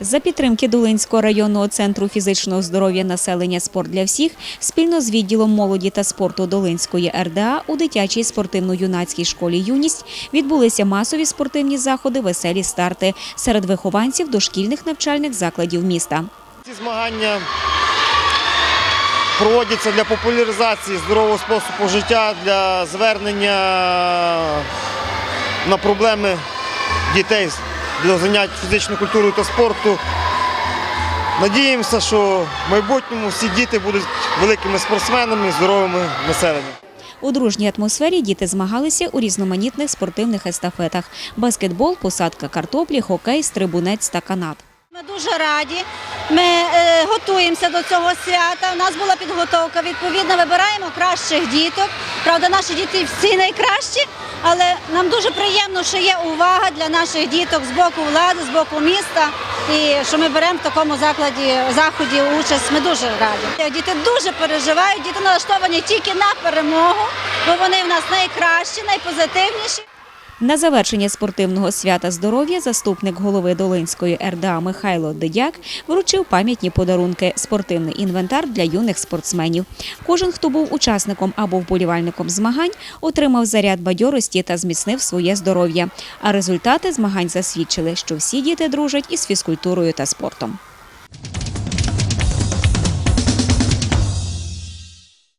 За підтримки Долинського районного центру фізичного здоров'я населення «Спорт для всіх» спільно з відділом молоді та спорту Долинської РДА у дитячій спортивно-юнацькій школі «Юність» відбулися масові спортивні заходи «Веселі старти» серед вихованців дошкільних навчальних закладів міста. Ці змагання проводяться для популяризації здорового способу життя, для звернення на проблеми дітей для занять фізичною культурою та спорту. Надіємося, що в майбутньому всі діти будуть великими спортсменами, здоровими населенням. У дружній атмосфері діти змагалися у різноманітних спортивних естафетах – баскетбол, посадка картоплі, хокей, стрибунець та канат. Ми дуже раді. Ми е, готуємося до цього свята. У нас була підготовка. Відповідно, вибираємо кращих діток. Правда, наші діти всі найкращі, нам дуже приємно, що є увага для наших діток з боку влади, з боку міста. І що ми беремо в такому закладі заході участь. Ми дуже раді. Діти дуже переживають, діти налаштовані тільки на перемогу, бо вони в нас найкращі, найпозитивніші. На завершення спортивного свята здоров'я заступник голови Долинської РДА Михайло Дедяк вручив пам'ятні подарунки – спортивний інвентар для юних спортсменів. Кожен, хто був учасником або вболівальником змагань, отримав заряд бадьорості та зміцнив своє здоров'я. А результати змагань засвідчили, що всі діти дружать із фізкультурою та спортом.